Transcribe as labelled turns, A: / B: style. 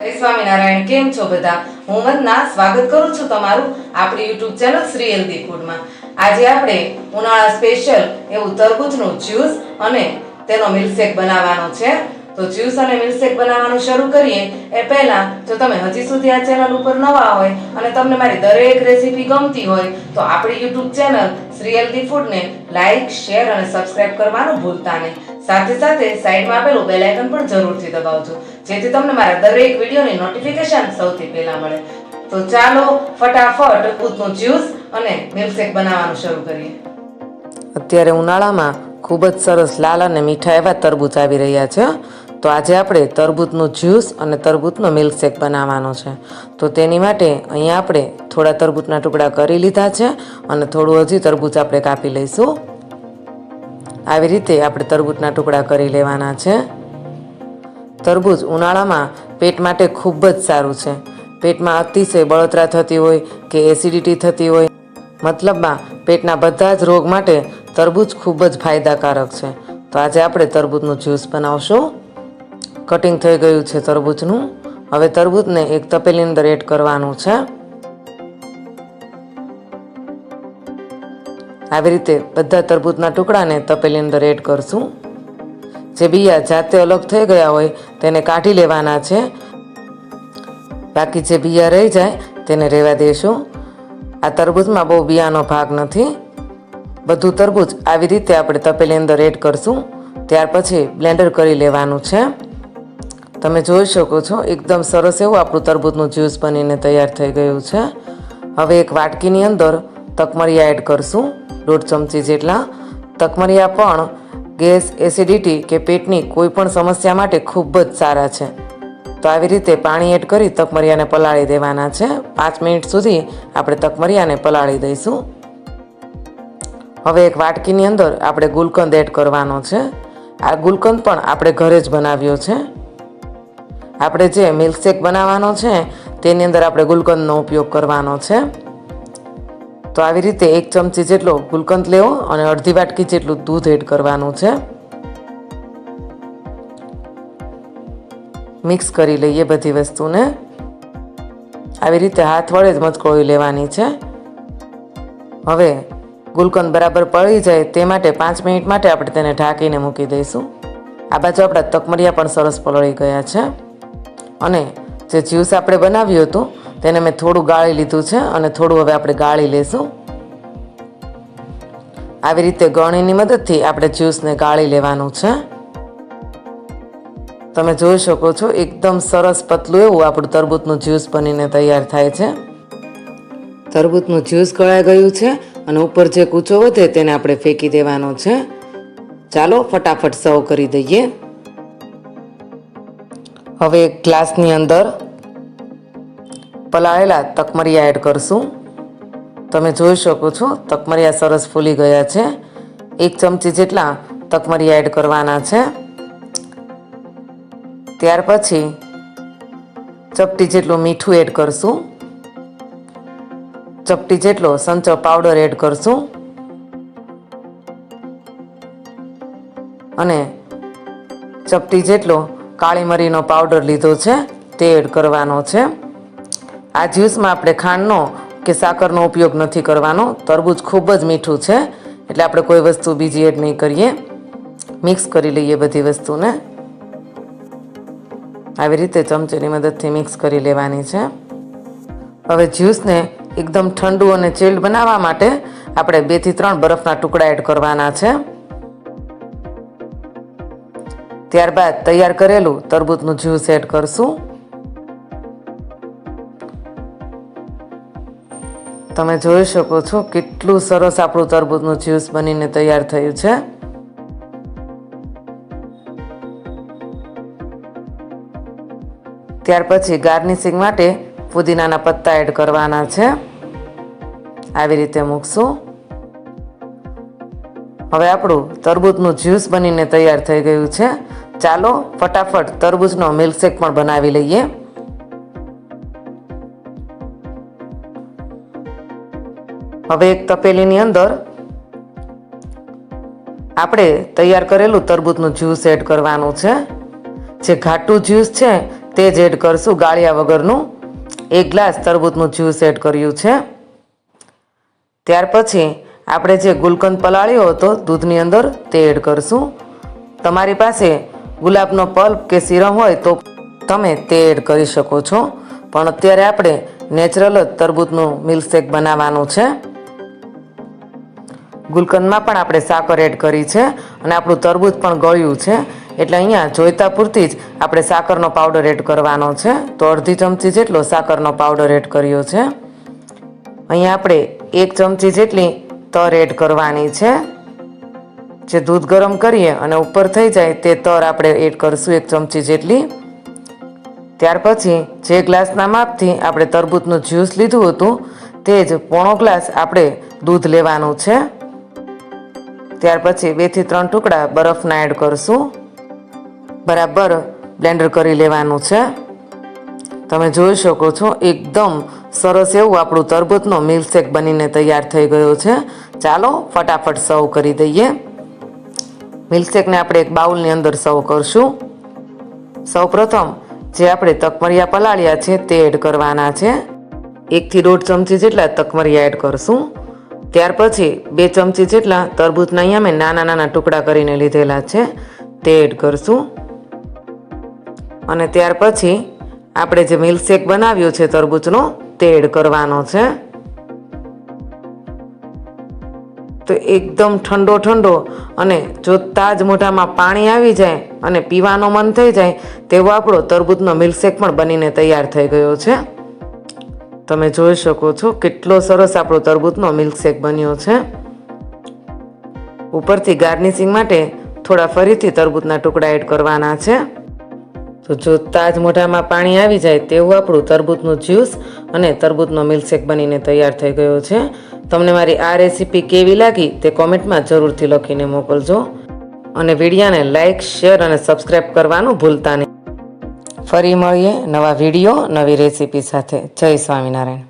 A: સ્વામિનારાયણ, કેમ છો બધા? હું મદના સ્વાગત કરું છું તમારું આપણી યુટ્યુબ ચેનલ શ્રી હેલ્ધી ફૂડમાં. આજે આપણે ઉનાળા સ્પેશિયલ એવું તરબૂચનું જ્યુસ અને તેનો મિલ્કશેક બનાવવાનો છે. તો જ્યુસ અને મિલ્કશેક બનાવવાનું શરૂ કરીએ. એ પહેલાં જો તમે હજી સુધી આ ચેનલ ઉપર નવા હોય અને તમને મારી દરેક રેસીપી ગમતી હોય, તો આપણી યુટ્યુબ ચેનલ શ્રી હેલ્ધી ફૂડને લાઇક શેર અને સબસ્ક્રાઇબ કરવાનું ભૂલતા નહીં. સાથે સાથે સાઈડમાં આપેલું બેલ આઇકન પણ જરૂરથી દબાવજો, જેથી તમને મારા દરેક વિડીયોની નોટિફિકેશન સૌથી પહેલા મળે. તો ચાલો ફટાફટ દૂધનું જ્યુસ અને મિલ્કશેક બનાવવાનું શરૂ કરીએ. અત્યારે ઉનાળામાં ખૂબ જ સરસ લાલ અને મીઠા એવા તરબૂચ આવી રહ્યા છે. તો આજે આપણે તરબૂચનું જ્યુસ અને તરબૂચનો મિલ્કશેક બનાવવાનો છે. તો તેની માટે અહીંયા આપણે થોડા તરબૂચના ટુકડા કરી લીધા છે અને થોડું હજી તરબૂચ આપણે કાપી લઈશું. આવી રીતે આપણે તરબૂચના ટુકડા કરી લેવાના છે. તરબૂચ ઉનાળામાં પેટ માટે ખૂબ જ સારું છે. પેટમાં અતિશય બળતરા થતી હોય કે એસિડિટી થતી હોય, મતલબમાં પેટના બધા જ રોગ માટે તરબૂચ ખૂબ જ ફાયદાકારક છે. તો આજે આપણે તરબૂચનું જ્યુસ બનાવશું. કટિંગ થઈ ગયું છે તરબૂચનું. હવે તરબૂચને એક તપેલી અંદર એડ કરવાનું છે. આવી રીતે બધા તરબૂચના ટુકડાને તપેલી અંદર એડ કરશું. જે બિયા જાતે અલગ થઈ ગયા હોય તેને કાઢી લેવાના છે. બાકી જે બિયા રહી જાય તેને રહેવા દઈશું આ તરબૂચમાં બહુ બિયાનો ભાગ નથી. બધું તરબૂચ આવી રીતે આપણે તપેલી અંદર એડ કરશું. ત્યાર પછી બ્લેન્ડર કરી લેવાનું છે. તમે જોઈ શકો છો, એકદમ સરસ એવું આપણું તરબૂચનું જ્યુસ બનીને તૈયાર થઈ ગયું છે. હવે એક વાટકીની અંદર તકમરિયા એડ કરશું, દોઢ ચમચી જેટલા. તકમરિયા પણ ગેસ એસિડિટી કે પેટની કોઈ પણ સમસ્યા માટે ખૂબ જ સારા છે. તો આવી રીતે પાણી એડ કરી તકમરિયાને પલાળી દેવાના છે. પાંચ મિનિટ સુધી આપણે તકમરિયાને પલાળી દઈશું. હવે એક વાટકીની અંદર આપણે ગુલકંદ એડ કરવાનો છે. આ ગુલકંદ પણ આપણે ઘરે જ બનાવ્યો છે. આપણે જે મિલ્કશેક બનાવવાનો છે, તેની અંદર આપણે ગુલકંદનો ઉપયોગ કરવાનો છે. તો આવી રીતે એક ચમચી જેટલો ગુલકંદ લેવો અને અડધી વાટકી જેટલું દૂધ એડ કરવાનું છે. મિક્સ કરી લઈએ બધી વસ્તુને. આવી રીતે હાથ વડે જ મચકોળી લેવાની છે. હવે ગુલકંદ બરાબર પડી જાય તે માટે પાંચ મિનિટ માટે આપણે તેને ઢાંકીને મૂકી દઈશું. આ બાજુ આપણા તકમરિયા પણ સરસ પલળી ગયા છે. અને જે જ્યુસ આપણે બનાવ્યું હતું, તેને મેં થોડું ગાળી લીધું છે અને થોડું હવે આપણે ગાળી લેશું. આવી રીતે ગળણીની મદદથી આપણે જ્યુસને ગાળી લેવાનું છે. તમે જોઈ શકો છો, એકદમ સરસ પતલું એવું આપણું તરબૂચનું જ્યુસ બનીને તૈયાર થાય છે. તરબૂચનું જ્યુસ ગળાઈ ગયું છે અને ઉપર જે કૂચો વધે તેને આપણે ફેંકી દેવાનો છે. ચાલો ફટાફટ સર્વ કરી દઈએ. હવે ગ્લાસની અંદર પલાળેલા તકમરિયા એડ કરશું. તમે જોઈ શકો છો, તકમરિયા સરસ ફૂલી ગયા છે. એક ચમચી જેટલા તકમરિયા એડ કરવાના છે. ત્યાર પછી ચપટી જેટલું મીઠું એડ કરશું. ચપટી જેટલો સંચો પાવડર એડ કરશું. અને ચપટી જેટલો કાળી મરીનો પાવડર લીધો છે, તે એડ કરવાનો છે. આ જ્યુસમાં આપણે ખાંડનો કે સાકરનો ઉપયોગ નથી કરવાનો. તરબૂચ ખૂબ જ મીઠું છે, એટલે આપણે કોઈ વસ્તુ બીજી એડ નહીં કરીએ. મિક્સ કરી લઈએ બધી વસ્તુને. આવી રીતે ચમચીની મદદથી મિક્સ કરી લેવાની છે. હવે જ્યુસને એકદમ ઠંડુ અને ચિલ્ડ બનાવવા માટે આપણે બેથી ત્રણ બરફના ટુકડા એડ કરવાના છે. ત્યારબાદ તૈયાર કરેલું તરબૂચનું જ્યુસ એડ કરશું. તમે જોઈ શકો છો કેટલું સરસ આપણું તરબૂચનું જ્યુસ બનીને તૈયાર થયું છે. ત્યાર પછી ગાર્નિશિંગ માટે પુદીનાના પત્તા એડ કરવાના છે. આવી રીતે મૂકશું. હવે આપણું તરબૂચનું જ્યુસ બનીને તૈયાર થઈ ગયું છે. ચાલો ફટાફટ તરબૂચનો મિલ્કશેક પણ બનાવી લઈએ. હવે એક તપેલીની અંદર આપણે તૈયાર કરેલું તરબૂચનું જ્યુસ એડ કરવાનું છે. જે ઘાટું જ્યુસ છે તે જ એડ કરશું ગાળિયા વગરનું. એક ગ્લાસ તરબૂચનું જ્યુસ એડ કર્યું છે. ત્યાર પછી આપણે જે ગુલકંદ પલાળ્યો હતો, દૂધની અંદર તે એડ કરશું. તમારી પાસે ગુલાબનો પલ્પ કે સિરમ હોય તો તમે તે એડ કરી શકો છો. પણ અત્યારે આપણે નેચરલ જ તરબૂચનું મિલ્કશેક બનાવવાનું છે. ગુલકંદમાં પણ આપણે સાકર એડ કરી છે અને આપણું તરબૂચ પણ ગળ્યું છે. એટલે અહીંયા જોઈતા પૂરતી જ આપણે સાકરનો પાવડર એડ કરવાનો છે. તો અડધી ચમચી જેટલો સાકરનો પાવડર એડ કર્યો છે. અહીંયા આપણે એક ચમચી જેટલી તર એડ કરવાની છે. જે દૂધ ગરમ કરીએ અને ઉપર થઈ જાય તે તર આપણે એડ કરીશું એક ચમચી જેટલી. ત્યાર પછી જે ગ્લાસના માપથી આપણે તરબૂચનું જ્યુસ લીધું હતું, તે જ પોણો ગ્લાસ આપણે દૂધ લેવાનું છે. ત્યાર પછી બેથી ત્રણ ટુકડા બરફના એડ કરીશું. બરાબર બ્લેન્ડર કરી લેવાનું છે. તમે જોઈ શકો છો, એકદમ સરસ એવું આપણું તરબૂચનો મિલ્કશેક બનીને તૈયાર થઈ ગયો છે. ચાલો ફટાફટ સર્વ કરી દઈએ. મિલ્કશેકને આપણે એક બાઉલની અંદર સર્વ કરશું. સૌપ્રથમ જે આપણે તકમરિયા પલાળ્યા છે તે એડ કરવાના છે. એકથી દોઢ ચમચી જેટલા તકમરિયા એડ કરશું. ત્યાર પછી બે ચમચી જેટલા તરબૂચના અહીંયા મેં નાના નાના ટુકડા કરીને લીધેલા છે તે એડ કરશું. અને ત્યાર પછી આપણે જે મિલ્કશેક બનાવ્યો છે તરબૂચનો તે એડ કરવાનો છે. તો એકદમ ઠંડો ઠંડો અને જોતા જ મોઢામાં પાણી આવી જાય અને પીવાનો મન થઈ જાય, તેવો આપણો તરબૂચનો મિલ્કશેક પણ બનીને તૈયાર થઈ ગયો છે. તમે જોઈ શકો છો કેટલો સરસ આપણો તરબૂચનો મિલ્કશેક બન્યો છે. ઉપરથી ગાર્નિશિંગ માટે થોડા ફરીથી તરબૂચના ટુકડા એડ કરવાના છે. તો જ મોઢામાં પાણી આવી જાય, તેવું આપણું તરબૂચનું જ્યુસ અને તરબૂચનો મિલ્કશેક બનીને તૈયાર થઈ ગયો છે. તમને મારી આ રેસીપી કેવી લાગી તે કોમેન્ટમાં જરૂરથી લખીને મોકલજો. અને વિડીયાને લાઇક શેર અને સબસ્ક્રાઈબ કરવાનું ભૂલતા નહીં. ફરી મળીએ નવા વીડિયો, નવી રેસીપી સાથે. જય સ્વામિનારાયણ.